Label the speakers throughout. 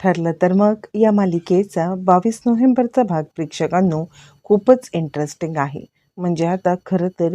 Speaker 1: ठरलं तर मग या मालिकेचा बावीस नोव्हेंबरचा भाग प्रेक्षकांनो खूपच इंटरेस्टिंग आहे. म्हणजे आता खरं तर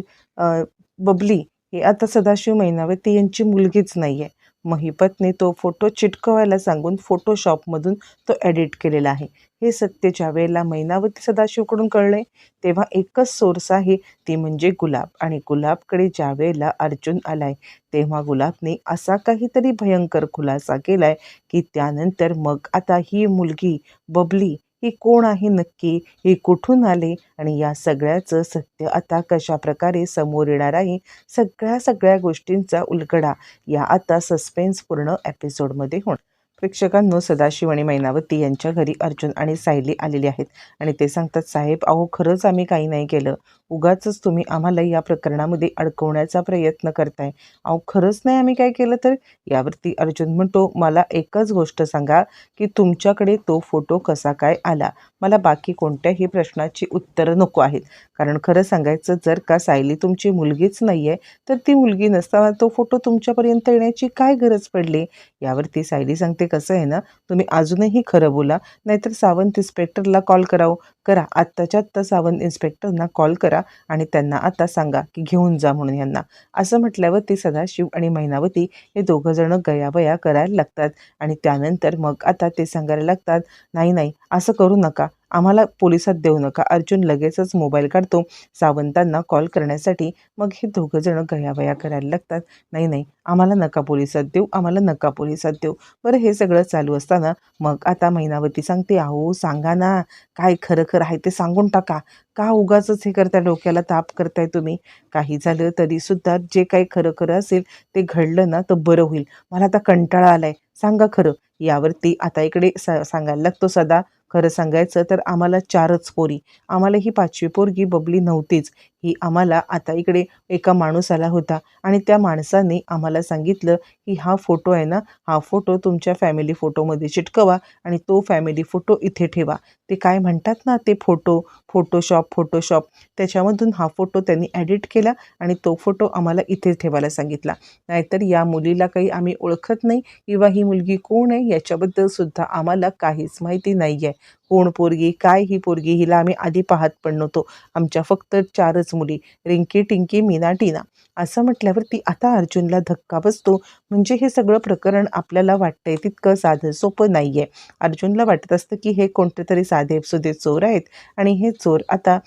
Speaker 1: बबली ही आता सदाशिव मैनावती यांची मुलगीच नाही आहे महिपतने तो फोटो चिटकवायला सांगून फोटोशॉपमधून तो एडिट केलेला आहे. हे सत्य ज्या वेळेला मैनावती सदाशिवकडून कळले तेव्हा एकच सोर्स आहे ती म्हणजे गुलाब. आणि गुलाबकडे ज्या वेळेला अर्जुन आलाय तेव्हा गुलाबने असा काहीतरी भयंकर खुलासा केलाय की त्यानंतर मग आता ही मुलगी बबली की कोण आहे नक्की हे कुठून आले आणि या सगळ्याचं सत्य आता कशा प्रकारे समोर येणार आहे सगळ्या सगळ्या गोष्टींचा उलगडा या आता सस्पेन्स पूर्ण एपिसोडमध्ये होणार. प्रेक्षकांनो सदाशिव आणि मैनावती यांच्या घरी अर्जुन आणि सायली आलेली आहेत. आणि ते सांगतात साहेब अहो खरंच आम्ही काही नाही केलं. उगाच तुम्ही आम्हाला या प्रकरणामध्ये अडकवण्याचा प्रयत्न करताय. अहो खरंच नाही आम्ही काय केलं तर? यावरती अर्जुन म्हणतो मला एकच गोष्ट सांगा की तुमच्याकडे तो फोटो कसा काय आला? मला बाकी कोणत्याही प्रश्नाची उत्तरं नको आहेत. कारण खरं सांगायचं जर का सायली तुमची मुलगीच नाही आहे तर ती मुलगी नसताना तो फोटो तुमच्यापर्यंत येण्याची काय गरज पडली? यावरती सायली सांगते कसं आहे ना तुम्ही अजूनही खरं बोला. नाहीतर सावंत इन्स्पेक्टरला कॉल करावं. करा. आत्ताच्या आत्ता सावंत इन्स्पेक्टरना कॉल करा आणि त्यांना आता सांगा की घेऊन जा म्हणून यांना. असं म्हटल्यावर ते सदाशिव आणि मैनावती हे दोघं जण गयावया करायला लागतात. आणि त्यानंतर मग आता ते सांगायला लागतात नाही नाही असं करू नका. आम्हाला पोलिसात देऊ नका. अर्जुन लगेचच मोबाईल काढतो. सावंतांना कॉल करण्यासाठी मग हे दोघंजणं गयावया करायला लागतात. नाही नाही आम्हाला नका पोलिसात देऊ आम्हाला नका पोलिसात देऊ. बरं हे सगळं चालू असताना मग आता मैनावती सांगते अहो सांगा ना काय खरं खरं आहे ते सांगून टाका. का उगाच हे करताय डोक्याला ताप करताय तुम्ही? काही झालं तरीसुद्धा जे काही खरं खरं असेल ते घडलं ना तर बरं होईल. मला आता कंटाळा आला आहे सांगा खरं. यावरती आता इकडे सा सांगायला लागतो सदा. खरं सांगायचं तर आम्हाला चारच पोरी. आम्हाला ही पाचवी पोरगी बबली नव्हतीच. की आम्हाला आता इकडे एका माणूस आला होता. आणि त्या माणसाने आम्हाला सांगितलं की हा फोटो आहे ना हा फोटो तुमच्या फॅमिली फोटोमध्ये चिटकवा आणि तो फॅमिली फोटो इथे ठेवा. ते काय म्हणतात ना ते फोटो फोटोशॉप फोटोशॉप त्याच्यामधून हा फोटो त्यांनी ॲडिट केला आणि तो फोटो आम्हाला इथे ठेवायला सांगितला. नाहीतर या मुलीला काही आम्ही ओळखत नाही किंवा ही मुलगी कोण आहे याच्याबद्दलसुद्धा आम्हाला काहीच माहिती नाही आहे कोण पोरगी काय ही पोरगी हिला आम्ही आधी पाहत पण नव्हतो. आमच्या फक्त चारच मुली रिंकी टिंकी मीना टीना. असं म्हटल्यावर ती आता अर्जुनला धक्का बसतो. म्हणजे हे सगळं प्रकरण आपल्याला वाटतंय तितकं साधं सोपं नाही आहे अर्जुनला वाटत असतं की हे कोणते तरी साधे सुधे चोर आहेत आणि हे चोर आता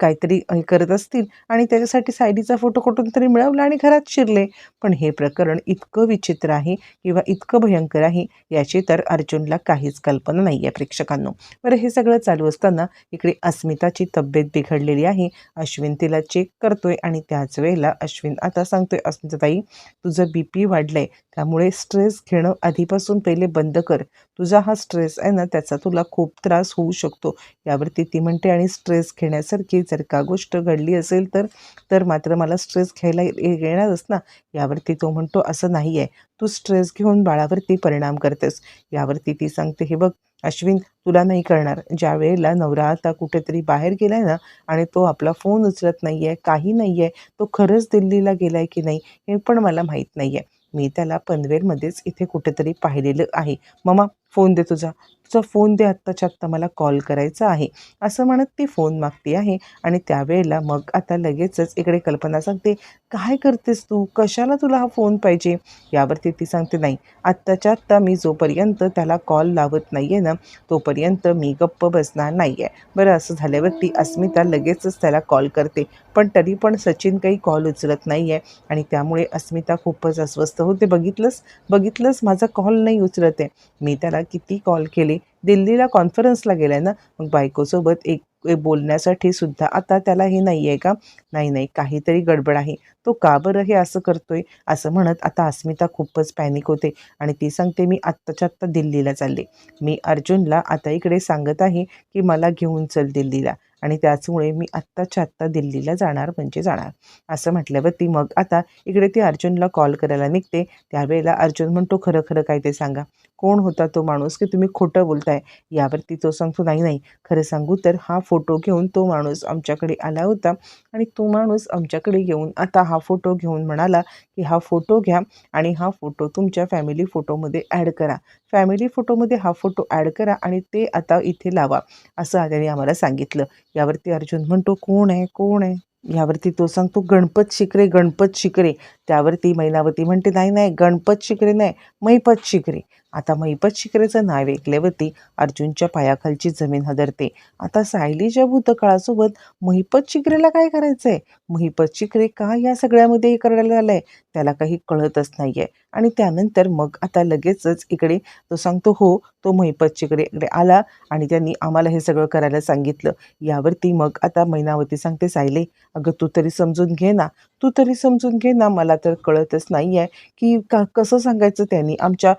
Speaker 1: काहीतरी हे करत असतील आणि त्याच्यासाठी सायलीचा फोटो कुठून तरी मिळवला आणि घरात शिरले. पण हे प्रकरण इतकं विचित्र आहे किंवा इतकं भयंकर आहे याची तर अर्जुनला काहीच कल्पना नाही आहे प्रेक्षकांनो. बरं हे सगळं चालू असताना इकडे अस्मिताची तब्येत बिघडलेली आहे. अश्विन तिला चेक करतोय आणि त्याच वेळेला अश्विन आता सांगतोय अस्मिताताई तुझं बी पी वाढलंय. त्यामुळे स्ट्रेस घेणं आधीपासून पहिले बंद कर. तुझा हा स्ट्रेस आहे ना त्याचा तुला खूप त्रास होऊ शकतो. यावरती ती म्हणते आणि स्ट्रेस घेण्यासारखी जर का गोष्ट घडली असेल तर तर मात्र मला स्ट्रेस घ्यायला ये- येणारच ना. यावरती तो म्हणतो असं नाही आहे तू स्ट्रेस घेऊन बाळावरती परिणाम करतेस. यावरती ती सांगते हे बघ अश्विन तुला नाही करणार. ज्या वेळेला नवरा आता कुठेतरी बाहेर गेलाय ना आणि तो आपला फोन उचलत नाही आहे काही नाही आहे तो खरंच दिल्लीला गेलाय की नाही हे पण मला माहीत नाही आहे मी त्याला पनवेलमध्येच इथे कुठेतरी पाहिलेलं आहे. ममा फोन दे तुझा. तुझा फोन दे आत्ताच्या आत्ता मला कॉल करायचा आहे. असं म्हणत ती फोन मागते आहे आणि त्यावेळेला मग आता लगेचच इकडे कल्पना सांगते काय करतेस तू? कशाला तुला हा फोन पाहिजे? यावरती ती सांगते नाही. आत्ताच्या आत्ता मी जोपर्यंत त्याला कॉल लावत नाही आहे ना तोपर्यंत मी गप्प बसणार नाही आहे बरं असं झाल्यावरती अस्मिता लगेचच त्याला कॉल करते. पण तरी पण सचिन काही कॉल उचलत नाही आहे आणि त्यामुळे अस्मिता खूपच अस्वस्थ होते. बघितलंस? बघितलंस? माझा कॉल नाही उचलत आहे. मी त्याला किती कॉल केले? दिल्लीला कॉन्फरन्सला गेलाय ना? मग बायकोसोबत एक बोलण्यासाठी सुद्धा आता त्याला हे नाही आहे का? नाही नाही काहीतरी गडबड आहे. तो का बरं हे असं करतोय? असं म्हणत आता अस्मिता खूपच पॅनिक होते आणि ती सांगते मी आत्ताच्या आत्ता दिल्लीला चालले. मी अर्जुनला आता इकडे सांगत आहे की मला घेऊन चल दिल्लीला आणि त्याचमुळे मी आत्ताच्या आत्ता दिल्लीला जाणार म्हणजे जाणार. असं म्हटल्यावर ती मग आता इकडे ती अर्जुनला कॉल करायला निघते. त्यावेळेला अर्जुन म्हणतो खरं खरं काय ते सांगा. कोण होता तो माणूस की तुम्ही खोटं बोलताय? यावरती तो सांगतो नाही नाही खरं सांगू तर हा फोटो घेऊन तो माणूस आमच्याकडे आला होता आणि तो माणूस आमच्याकडे येऊन आता हा फोटो घेऊन म्हणाला की हा फोटो घ्या आणि हा फोटो तुमच्या फॅमिली फोटोमध्ये ॲड करा. फॅमिली फोटोमध्ये हा फोटो ॲड करा आणि ते आता इथे लावा असं त्याने आम्हाला सांगितलं. यावरती अर्जुन म्हणतो कोण आहे? कोण आहे? यावरती तो सांगतो गणपत शिकरे गणपत शिकरे त्यावरती मैनावती म्हणते नाही नाही गणपत शिकरे नाही मैपत शिकरे आता महिपत शिकरेचं नाव ऐकल्यावरती अर्जुनच्या पायाखालची जमीन हदरते. आता सायलीच्या भूतकाळासोबत महिपत शिकरेला काय करायचं आहे महिपत शिकरे का या सगळ्यामध्ये हे करायला आलं आहे त्याला काही कळतच नाही आहे आणि त्यानंतर मग आता लगेचच इकडे तो सांगतो हो तो महिपत शिकरे इकडे आला आणि त्यांनी आम्हाला हे सगळं करायला सांगितलं. यावरती मग आता मैनावती सांगते सायले अगं तू तरी समजून घे ना. तू तरी समजून घे ना. मला तर कळतच नाही आहे की का कसं सांगायचं त्यांनी आमच्या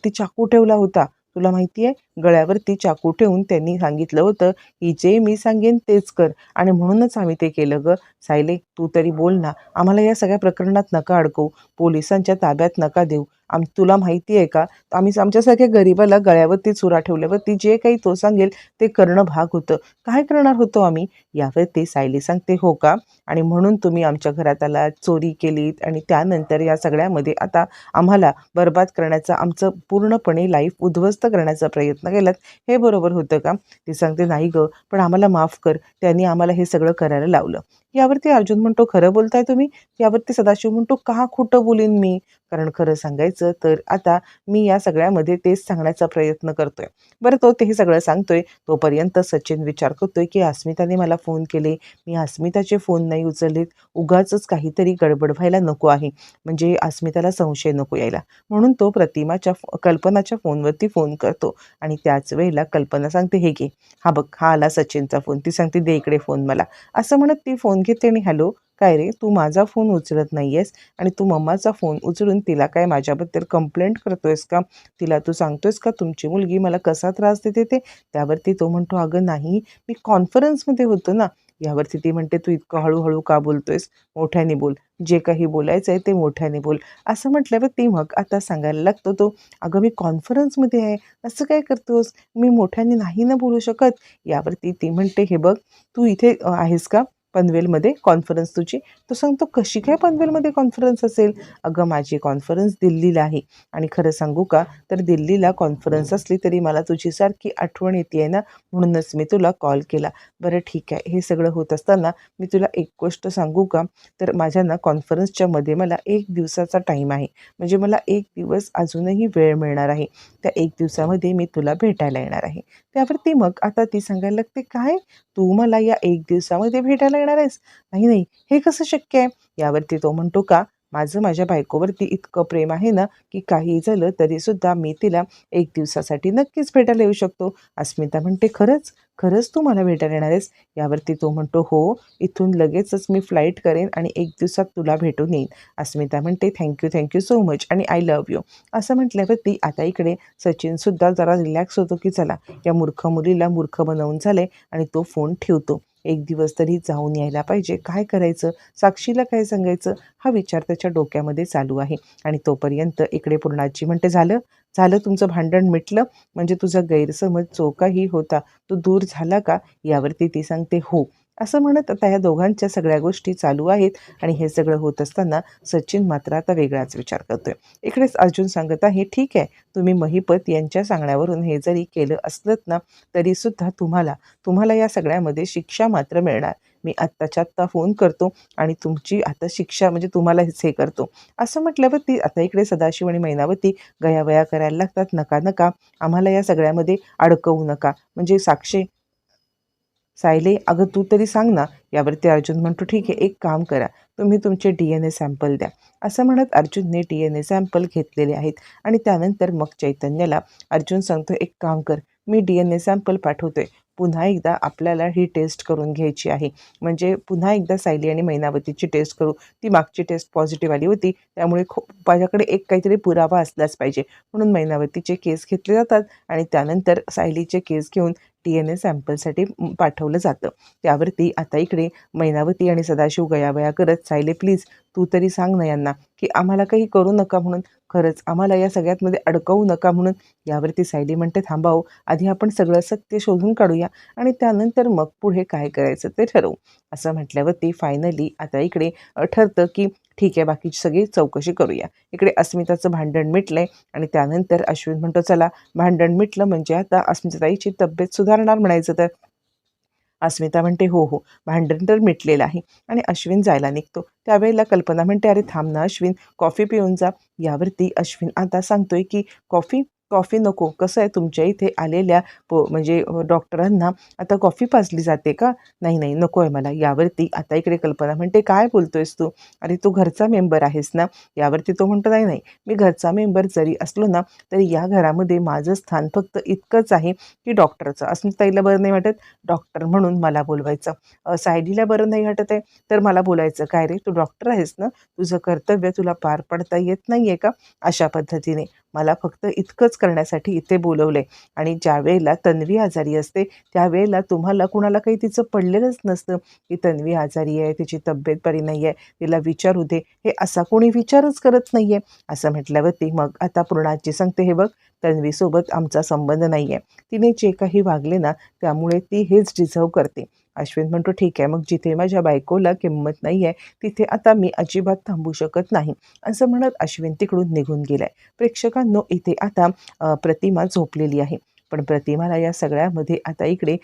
Speaker 1: गळ्यावरती चाकू ठेवला होता. तुला माहिती आहे गळ्यावरती चाकू ठेवून त्यांनी सांगितलं होतं की जे मी सांगेन तेच कर. आणि म्हणूनच आम्ही ते केलं ग. सायले तू तरी बोल ना. आम्हाला या सगळ्या प्रकरणात नका अडकवू. पोलिसांच्या ताब्यात नका देऊ. आम तुला माहिती आहे का? आम्ही आमच्यासारख्या गरीबाला गळ्यावरती चुरा ठेवल्यावर ती जे काही तो सांगेल ते करणं भाग होतं. काय करणार होतो आम्ही? यावर ते सायली सांगते हो का? आणि म्हणून तुम्ही आमच्या घरात आला चोरी केलीत आणि त्यानंतर या सगळ्यामध्ये आता आम्हाला बर्बाद करण्याचा आमचं पूर्णपणे लाईफ उद्ध्वस्त करण्याचा प्रयत्न केलात. हे बरोबर होतं का? ती सांगते नाही गं पण आम्हाला माफ कर. त्यांनी आम्हाला हे सगळं करायला लावलं. यावरती अर्जुन म्हणतो खरं बोलताय तुम्ही. यावरती सदाशिव म्हणतो का खोटं बोलीन मी? कारण खरं सांगायचं तर आता मी या सगळ्यामध्ये तेच सांगण्याचा प्रयत्न करतोय. बरं तो ते सगळं सांगतोय. तोपर्यंत सचिन विचार करतोय की अस्मिताने मला फोन केले. मी अस्मिताचे फोन नाही उचललेत. उगाच काहीतरी गडबड व्हायला नको आहे. म्हणजे अस्मिताला संशय नको यायला. म्हणून तो प्रतिमाच्या कल्पनाच्या फोनवरती फोन करतो आणि त्याच वेळेला कल्पना सांगते हे घे. हा बघ हा आला सचिनचा फोन ती सांगते दे इकडे फोन मला. असं म्हणत ती फोन घेते आणि हॅलो काय रे? तू माझा फोन उचलत नाही आहेस आणि तू मम्माचा फोन उचलून तिला काय माझ्याबद्दल कंप्लेंट करतोयस का? तिला तू सांगतोयस का तुमची मुलगी मला कसा त्रास देते ते त्यावरती तो म्हणतो अगं नाही मी कॉन्फरन्समध्ये होतो ना. यावरती ती म्हणते तू इतकं हळूहळू का बोलतोयस? मोठ्याने बोल. जे काही बोलायचं आहे ते मोठ्याने बोल. असं म्हटल्यावर ती मग आता सांगायला लागतो तो अगं मी कॉन्फरन्समध्ये आहे असं काय करतोस? मी मोठ्याने नाही ना बोलू शकत. यावरती ती म्हणते हे बघ तू इथे आहेस का? पनवेलमध्ये कॉन्फरन्स तुझी? तो सांगतो कशी काय पनवेलमध्ये कॉन्फरन्स असेल? अगं माझी कॉन्फरन्स दिल्लीला आहे. आणि खरं सांगू का? तर दिल्लीला कॉन्फरन्स असली तरी मला तुझी सारखी आठवण येते आहे ना? म्हणूनच मी तुला कॉल केला. बरं ठीक आहे. हे सगळं होत असताना मी तुला एक गोष्ट सांगू का? तर माझ्या ना कॉन्फरन्सच्या मध्ये मला एक दिवसाचा टाईम आहे. म्हणजे मला एक दिवस अजूनही वेळ मिळणार आहे. त्या एक दिवसामध्ये मी तुला भेटायला येणार आहे. त्यावरती मग आता ती सांगायला लागते काय? तू मला या एक दिवसामध्ये भेटायला येणार आहेस? नाही नाही. हे कसं शक्य आहे? यावरती तो म्हणतो का माझं माझ्या बायकोवरती इतकं प्रेम आहे ना की काही झालं तरीसुद्धा मी तिला एक दिवसासाठी नक्कीच भेटायला येऊ शकतो. अस्मिता म्हणते खरंच? खरंच तू मला भेटायला येणार आहेस? यावरती तो म्हणतो हो. इथून लगेचच मी फ्लाईट करेन आणि एक दिवसात तुला भेटून येईन. अस्मिता म्हणते thank you thank you so much आणि आय लव्ह यू असं म्हटल्यावरती आता इकडे सचिनसुद्धा जरा रिलॅक्स होतो की चला या मूर्ख मुलीला मूर्ख बनवून झाले आणि तो फोन ठेवतो. एक दिवस तरी जाऊन यायला पाहिजे. काय करायचं? साक्षीला काय सांगायचं? हा विचार त्याच्या डोक्यामध्ये चालू आहे. आणि तोपर्यंत इकडे पूर्णाची म्हणते झालं? झालं तुमचं भांडण मिटलं? म्हणजे तुझा गैरसमज जो काही होता तो दूर झाला का? यावरती ती सांगते हो. असं म्हणत आता या दोघांच्या सगळ्या गोष्टी चालू आहेत आणि हे सगळं होत असताना सचिन मात्र आता वेगळाच विचार करतोय. इकडेच अर्जुन सांगत आहे ठीक आहे तुम्ही महिपत यांच्या सांगण्यावरून हे जरी केलं असलत ना तरीसुद्धा तुम्हाला तुम्हाला या सगळ्यामध्ये शिक्षा मात्र मिळणार. मी आत्ताच्या आत्ता फोन करतो आणि तुमची आता शिक्षा म्हणजे तुम्हाला हे करतो. असं म्हटल्यावरती आता इकडे सदाशिव आणि मैनावती गयावया करायला लागतात नका नका आम्हाला या सगळ्यामध्ये अडकवू नका. म्हणजे साक्षी सायले अगं तू तरी सांग ना यावरती अर्जुन म्हणतो ठीक आहे एक काम करा तुम्ही तुमचे डी एन ए सॅम्पल द्या. असं म्हणत अर्जुनने डी एन ए सॅम्पल घेतलेले आहेत आणि त्यानंतर मग चैतन्याला अर्जुन सांगतो एक काम कर मी डी एन ए सॅम्पल पाठवतोय पुन्हा एकदा आपल्याला ही टेस्ट करून घ्यायची आहे. म्हणजे पुन्हा एकदा सायली आणि मैनावतीची टेस्ट करू. ती मागची टेस्ट पॉझिटिव्ह आली होती. त्यामुळे खूप माझ्याकडे एक काहीतरी पुरावा असलाच पाहिजे. म्हणून मैनावतीचे केस घेतले जातात आणि त्यानंतर सायलीचे केस घेऊन टी एन ए सॅम्पलसाठी पाठवलं जातं. त्यावरती आता इकडे मैनावती आणि सदाशिव गयावया करत सायले प्लीज तू तरी सांग ना यांना की आम्हाला काही करू नका म्हणून खरंच आम्हाला या सगळ्यातमध्ये अडकवू नका म्हणून यावरती सायली म्हणते थांबावं हो, आधी आपण सगळं सत्य शोधून काढूया आणि त्यानंतर मग पुढे काय करायचं ते ठरवू. असं म्हटल्यावरती फायनली आता इकडे ठरतं की ठीक आहे बाकीची सगळी चौकशी करूया. इकडे अस्मिताचं भांडण मिटलंय आणि त्यानंतर अश्विन म्हणतो चला भांडण मिटलं म्हणजे आता अस्मिताताईची तब्येत सुधारणार म्हणायचं तर. अस्मिता म्हणते हो हो भांडण तर मिटलेलं आहे. आणि अश्विन जायला निघतो. त्यावेळेला कल्पना म्हणते अरे थांब ना अश्विन कॉफी पिऊन जा. यावरती अश्विन आता सांगतोय की कॉफी कॉफी नको. कसं आहे तुमच्या इथे आलेल्या पो म्हणजे डॉक्टरांना आता कॉफी पाजली जाते का? नाही नाही नको आहे मला. यावरती आता इकडे कल्पना म्हणते काय बोलतोयस तू? अरे तू घरचा मेंबर आहेस ना? यावरती तो म्हणतो नाही नाही मी घरचा मेंबर जरी असलो ना तरी या घरामध्ये माझं स्थान फक्त इतकंच आहे की डॉक्टरचं. अस्मिताईला बरं नाही वाटत. डॉक्टर म्हणून मला बोलवायचं. सायडीला सायलीला बरं नाही वाटत आहे? तर मला बोलायचं काय रे तू डॉक्टर आहेस ना? तुझं कर्तव्य तुला पार पडता येत नाही आहे का? अशा पद्धतीने. मला फक्त इतकंच करण्यासाठी इथे बोलवलंय. आणि ज्यावेळेला तन्वी आजारी असते त्यावेळेला तुम्हाला कुणाला काही तिचं पडलेलंच नसतं. की तन्वी आजारी आहे तिची तब्येत बरी नाही आहे तिला विचारू दे. हे असा कोणी विचारच करत नाही आहे असं म्हटल्यावरती मग आता पूर्णाजी सांगते हे बघ तन्वीसोबत आमचा संबंध नाही आहे तिने जे काही वागले ना त्यामुळे ती हेच डिझर्व करते. अश्विन म्हणतो ठीक आहे मग जिथे माझ्या बायकोला किंमत नाही आहे तिथे आता मी अजिबात थांबू शकत नाही. असं म्हणत अश्विन तिकडून निघून गेलाय. प्रेक्षकांनो इथे आता प्रतिमा झोपलेली आहे. पण प्रतिमाला या सगळ्यामध्ये आता इकडे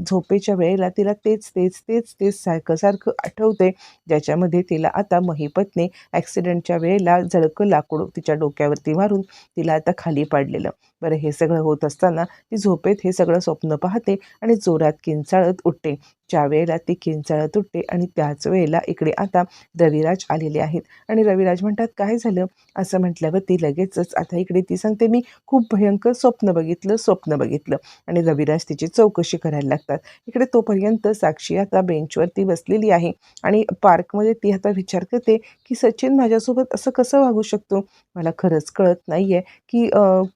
Speaker 1: झोपेच्या वेळेला तिला तेच तेच तेच तेच सारखं सारखं आठवते. ज्याच्यामध्ये तिला आता महिपतने ॲक्सिडेंटच्या वेळेला जळकं लाकूड तिच्या डोक्यावरती मारून तिला आता खाली पाडलेलं. बरं हे सगळं होत असताना ती झोपेत हे सगळं स्वप्न पाहते आणि जोरात किंचाळत उठते. ज्या वेळेला ती किंचाळत उठते आणि त्याच वेळेला इकडे आता रविराज आलेले आहेत. आणि रविराज म्हणतात काय झालं? असं म्हटल्यावर ती लगेचच आता इकडे ती सांगते मी खूप भयंकर स्वप्न बघितलं स्वप्न बघितलं आणि रविराज तिची चौकशी करायला लागतात. इकडे तोपर्यंत साक्षी आता बेंचवरती बसलेली आहे आणि पार्कमध्ये ती आता विचार करते की सचिन माझ्यासोबत असं कसं वागू शकतो? मला खरंच कळत नाही आहे की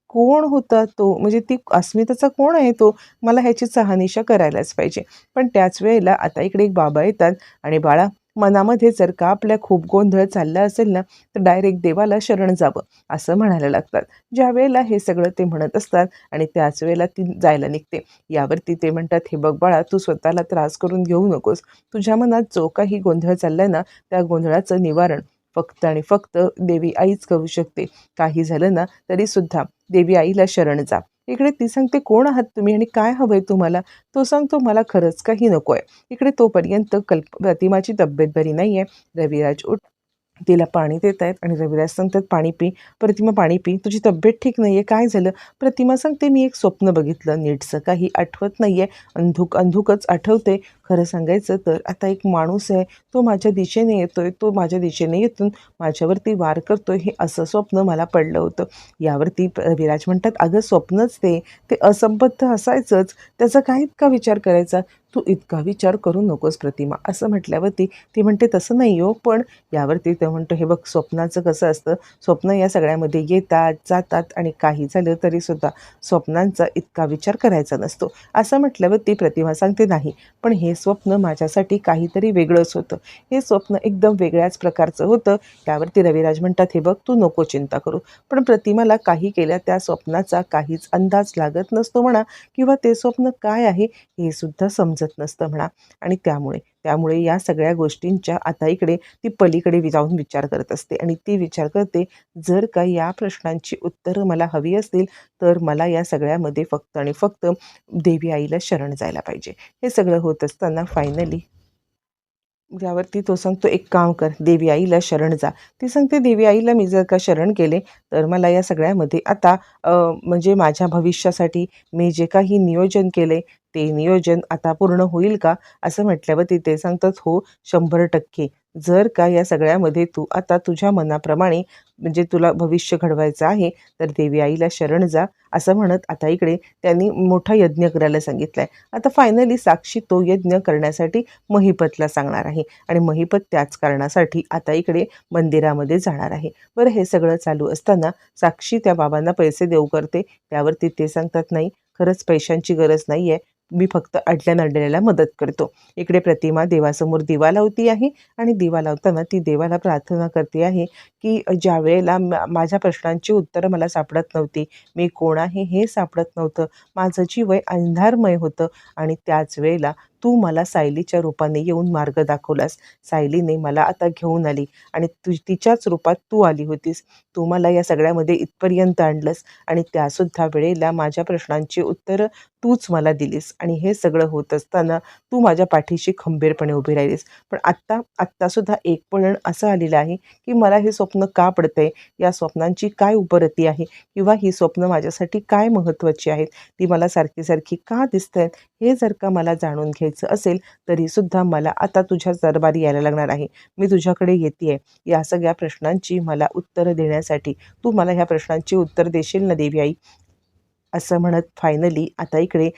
Speaker 1: कोण होता तो? म्हणजे ती अस्मिताचा कोण आहे तो? मला ह्याची शहानिशा करायलाच पाहिजे. पण त्याच वेळेला आता इकडे एक बाबा येतात आणि बाळा मनामध्ये जर का आपल्या खूप गोंधळ चालला असेल ना तर डायरेक्ट देवाला शरण जावं असं म्हणायला लागतात. ज्या वेळेला हे सगळं ते म्हणत असतात आणि त्याच वेळेला ती जायला निघते. यावरती ते म्हणतात हे बघ बाळा तू स्वतःला त्रास करून घेऊ नकोस. तुझ्या मनात जो काही गोंधळ चाललाय ना त्या गोंधळाचं निवारण फक्त आणि फक्त देवी आईच करू शकते. काही झालं ना तरी सुद्धा देवी आईला शरण जा. इकडे ती सांगते कोण आहात तुम्ही आणि काय हवंय तुम्हाला? तो सांगतो मला खरंच काही नको आहे इकडे तोपर्यंत कल्प प्रतिमाची तब्येत बरी नाही आहे रविराज उठ तिला पाणी देत आहेत आणि रविराज सांगतात पाणी पी प्रतिमा पाणी पी तुझी तब्येत ठीक नाही आहे काय झालं? प्रतिमा सांगते मी एक स्वप्न बघितलं नीटचं काही आठवत नाही आहे अंधुक अंधुकच आठवते. खरं सांगायचं तर आता एक माणूस आहे तो माझ्या दिशेने येतोय तो माझ्या दिशेने येतून माझ्यावरती वार करतोय हे असं स्वप्न मला पडलं होतं. यावरती प- विराज म्हणतात अगं स्वप्नच ते ते असंबद्ध असायचंच त्याचा काय इतका विचार करायचा? तू इतका विचार करू नकोस प्रतिमा असं म्हटल्यावरती ती म्हणते तसं नाही हो पण यावरती ते म्हणतो हे बघ स्वप्नाचं कसं असतं स्वप्न या सगळ्यामध्ये येतात जातात आणि काही झालं तरीसुद्धा स्वप्नांचा इतका विचार करायचा नसतो. असं म्हटल्यावर ती प्रतिमा सांगते नाही पण हे स्वप्न माझ्यासाठी काहीतरी वेगळंच होतं. हे स्वप्न एकदम वेगळ्याच प्रकारचं होतं. त्यावरती रविराज म्हणतात हे बघ तू नको चिंता करू. पण प्रतिमाला काही केल्या त्या स्वप्नाचा काहीच अंदाज लागत नसतो म्हणा किंवा ते स्वप्न काय आहे हे सुद्धा समजत नसतं म्हणा. आणि त्यामुळे त्यामुळे या सगळ्या गोष्टींच्या आता इकडे ती पलीकडे जाऊन विचार करत असते. आणि ती विचार करते जर का या प्रश्नांची उत्तरं मला हवी असतील तर मला या सगळ्यामध्ये फक्त आणि फक्त देवी आईला शरण जायला पाहिजे. हे सगळं होत असताना फायनली ज्यावरती तो सांगतो एक काम कर देवी आईला शरण जा. ती सांगते देवी आईला मी जर का शरण केले तर मला या सगळ्यामध्ये आता म्हणजे माझ्या भविष्यासाठी मी जे काही नियोजन केले ते नियोजन आता पूर्ण होईल का? असं म्हटल्यावर तिथे सांगतात हो शंभर टक्के. जर का या सगळ्यामध्ये तू आता तुझ्या मनाप्रमाणे म्हणजे तुला भविष्य घडवायचं आहे तर देवी आईला शरण जा असं म्हणत आता इकडे त्यांनी मोठा यज्ञ करायला सांगितलं आहे आता फायनली साक्षी तो यज्ञ करण्यासाठी महिपतला सांगणार आहे. आणि महिपत त्याच कारणासाठी आता इकडे मंदिरामध्ये जाणार आहे. बरं हे सगळं चालू असताना साक्षी त्या बाबांना पैसे देऊ करते त्यावरती ते सांगतात नाही खरंच पैशांची गरज नाही आहे मी फक्त अडल्या नडलेल्याला मदत करतो. इकडे प्रतिमा देवासमोर दिवा लावती आहे आणि दिवा लावताना ती देवाला प्रार्थना करते आहे की ज्या वेळेला मा- माझ्या प्रश्नांची उत्तरं मला सापडत नव्हती. मी कोण आहे हे सापडत नव्हतं. माझं जीवय अंधारमय होतं आणि त्याच वेळेला तू मला सायलीच्या रूपाने येऊन मार्ग दाखवलास. सायलीने मला आता घेऊन आली आणि तु तिच्याच रूपात तू आली होतीस. तू मला या सगळ्यामध्ये इथपर्यंत आणलंस आणि त्यासुद्धा वेळेला माझ्या प्रश्नांची उत्तरं तूच मला दिलीस. आणि हे सगळं होत असताना तू माझ्या पाठीशी खंबीरपणे उभी राहिलीस. पण आत्ता आत्तासुद्धा एक पण असं आलेलं आहे की मला हे स्वप्न का पडतंय? या स्वप्नांची काय उपरती आहे? किंवा ही स्वप्न माझ्यासाठी काय महत्त्वाची आहेत? ती मला सारखी सारखी का दिसत आहेत हे जर का मला जाणून घ्यायचं असेल तरीसुद्धा मला आता तुझ्या दरबारी यायला लागणार आहे. मी तुझ्याकडे येते या सगळ्या प्रश्नांची मला उत्तरं देण्यासाठी तू मला ह्या प्रश्नांची उत्तर देशील ना देवी आई? असं म्हणत फायनली आता इकडे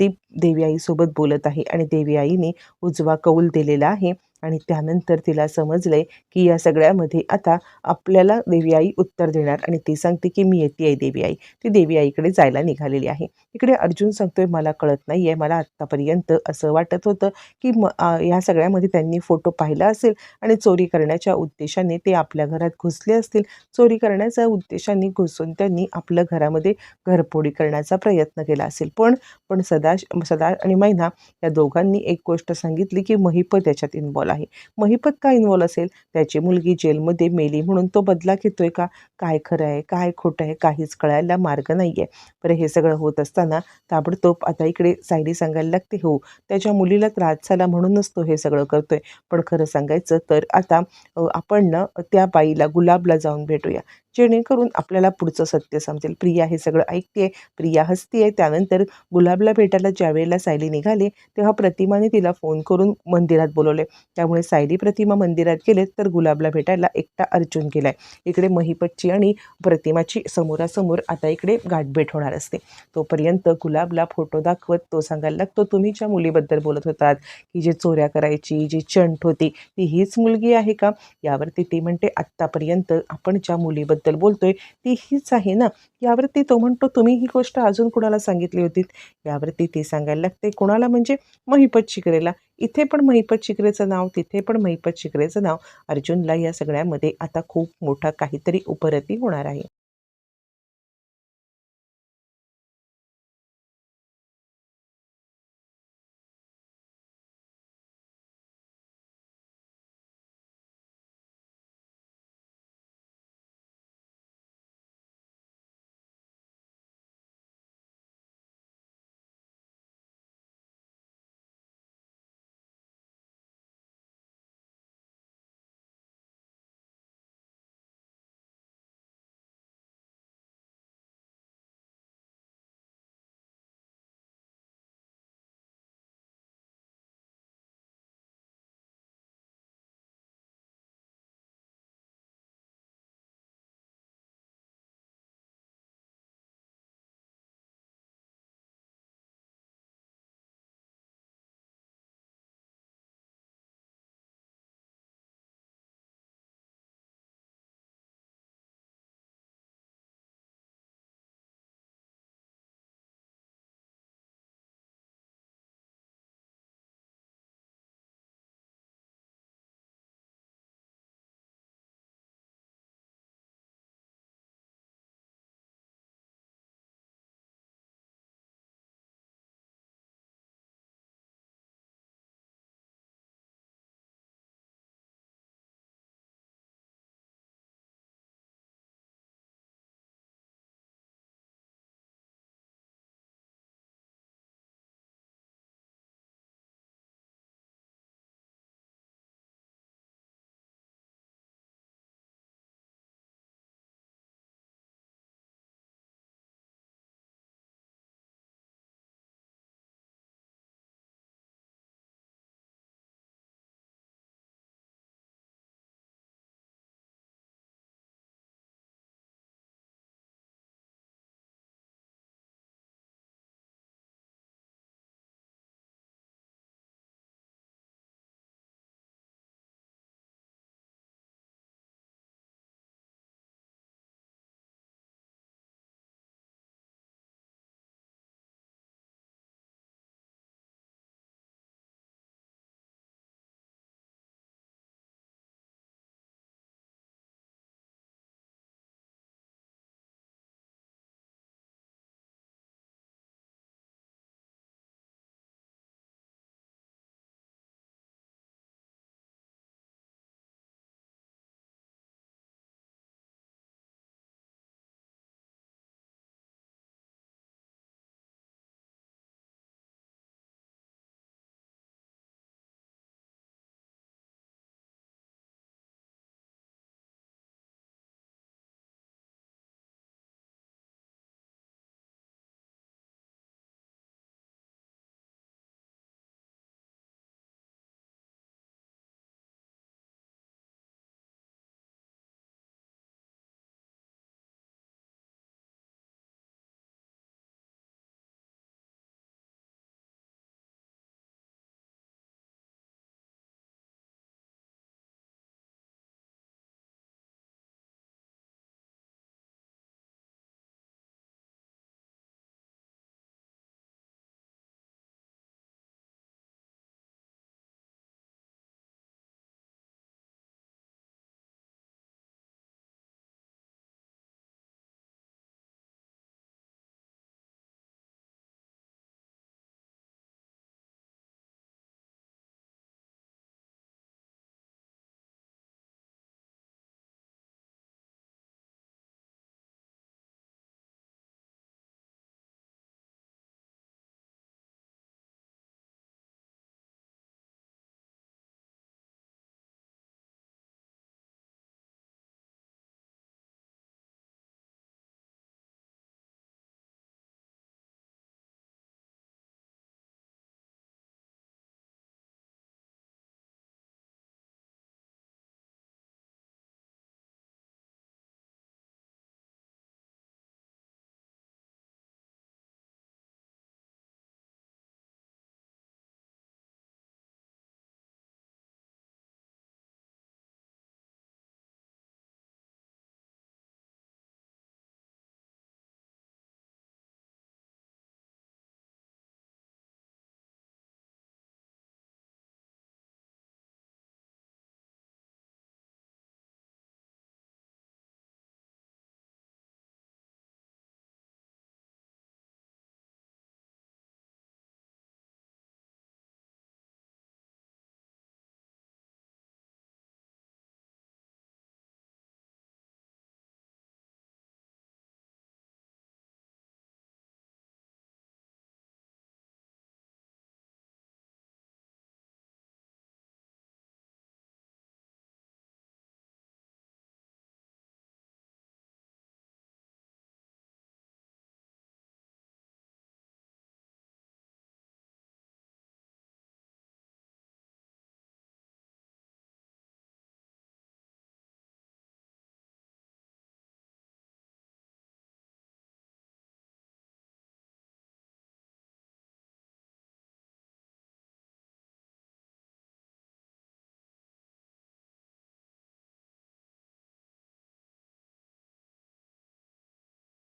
Speaker 1: ती देवी आईसोबत बोलत आहे आणि देवी आईने उजवा कौल दिलेला आहे. आणि त्यानंतर तिला समजले की या सगळ्यामध्ये आता आपल्याला देवी आई उत्तर देणार आणि ती सांगते की मी येते आहे देवी आई ती देवी आईकडे जायला निघालेली आहे. इकडे अर्जुन सांगतोय मला कळत नाही आहे मला आत्तापर्यंत असं वाटत होतं की म ह्या या सगळ्यामध्ये त्यांनी फोटो पाहिला असेल आणि चोरी करण्याच्या उद्देशाने ते आपल्या घरात घुसले असतील. चोरी करण्याच्या उद्देशाने घुसून त्यांनी आपलं घरामध्ये घरपोडी करण्याचा प्रयत्न केला असेल. पण पण सदा सदा आणि मैना या दोघांनी एक गोष्ट सांगितली की महिपत त्याच्यात इन्वॉल्व आहे. महिपत का इन्वॉल्व असेल? त्याची मुलगी जेलमध्ये मेली म्हणून तो बदला घेतोय का? काय खरं आहे? काय खोटं आहे? काहीच कळायला मार्ग नाही आहे बरं हे सगळं होत असताना ताबडतोब आता इकडे सायली सांगायला लागते. हो त्याच्या मुलीला त्रास झाला म्हणूनच तो हे सगळं करतोय. पण खरं सांगायचं तर आता आपण ना त्या बाईला गुलाबला जाऊन भेटूया. जेणेकरून आपल्याला पुढचं सत्य समजेल. प्रिया हे सगळं ऐकते प्रिया आहे त्यानंतर गुलाबला भेटायला ज्यावेळेला सायली निघाले तेव्हा प्रतिमाने तिला फोन करून मंदिरात बोलवले. त्यामुळे सायली प्रतिमा मंदिरात गेले तर गुलाबला भेटायला एकटा अर्जुन गेलाय. इकडे महिपतची आणि प्रतिमाची समोरासमोर आता इकडे गाठभेट होणार असते. तोपर्यंत गुलाबला फोटो दाखवत तो सांगायला लागतो तुम्ही ज्या मुलीबद्दल बोलत होतात की जे चोऱ्या करायची जी चंट होती ती हीच मुलगी आहे का? यावरती ती म्हणते आत्तापर्यंत आपण ज्या मुलीबद्दल बोलतोय ती हीच आहे ना. यावरती तो म्हणतो तुम्ही ही गोष्ट अजून कुणाला सांगितली होती? यावरती ती सांगायला लागते कुणाला? म्हणजे महिपत शिकरेला इथे पण महिपत शिकरेचं नाव तिथे पण महिपत शिकरेचं नाव. अर्जुनला या सगळ्यामध्ये आता खूप मोठा काहीतरी उपरती होणार आहे.